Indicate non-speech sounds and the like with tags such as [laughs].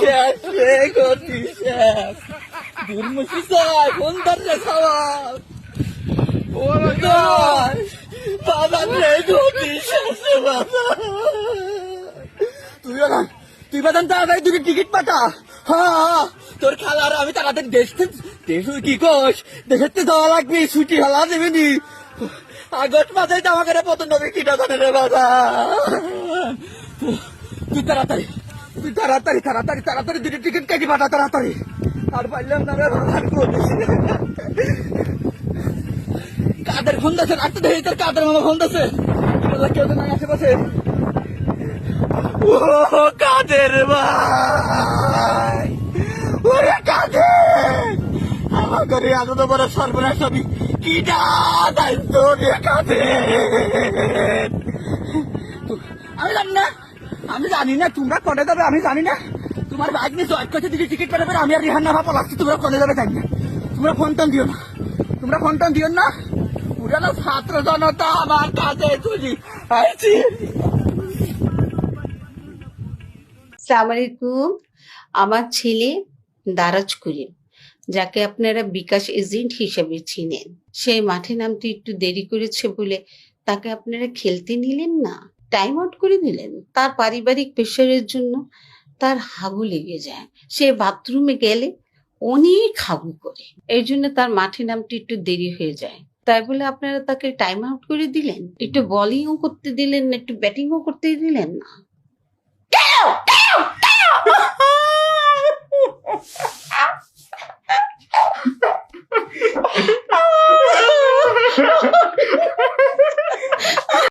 শেষ রে গতি শেষ দুর্মুখী চাই কোন দরজা খাওয়ার বাবা রে গতি শেষ বাবা তুই বাদান তুই বাদান তাড়াতাড়ি দুটো টিকিট পাঠা হ্যাঁ তোর খালার আমি তাড়াতাড়ি দেখতে দেশ কি কোষ দেখতে যাওয়া লাগবে ছুটি হলা দেবে নি আগস্ট মাসে জামা করে পতন হবে কি টাকা রে বাবা তুই তাড়াতাড়ি। তুই তাড়াতাড়ি তাড়াতাড়ি তাড়াতাড়ি দুটো টিকিট কেটে পাঠা, তাড়াতাড়ি। আর পারলাম না কাদের ফোন দিয়েছে আর তো দেখি তোর কাদের মামা ফোন দিয়েছে কেউ তো নাই আশেপাশে? ও কাদের ভাই? ওরে কাদের? আমার ঘরে আনন্দ বড় সর্বনাশ আমি কি দায়িত্ব রে কাদের আমি জানি না। আমি জানি না, তোমরা কনে যাবে, আমি জানি না। তোমার বাইক নিয়ে জয়েন করছে টিকিট পাঠাবে আমি আর রিহান না ভাবা লাগছি তোমরা কনে যাবে জানি না। তোমরা ফোন টোন দিও না। তোমরা ফোন টোন দিও না। পুরানো ছাত্র জনতা আমার কাছে তুলি আইছি সালাম আলাইকুম। আমার ছেলে দারাজ করিম যাকে আপনারা বিকাশ এজেন্ট হিসেবে চিনেন। সেই মাঠে নামতে একটু দেরি করেছে বলে তাকে আপনারা খেলতে নিলেন না? টাইম আউট করে দিলেন, তার পারিবারিক প্রেশারের জন্য তার হাগু লেগে যায়। সে বাথরুমে গেলে অনেক হাগু করে। এই জন্য তার মাঠে নামতে একটু দেরি হয়ে যায়। তাই বলে আপনারা তাকে টাইম আউট করে দিলেন? একটু বলিংও করতে দিলেন একটু ব্যাটিংও করতে দিলেন না? [laughs]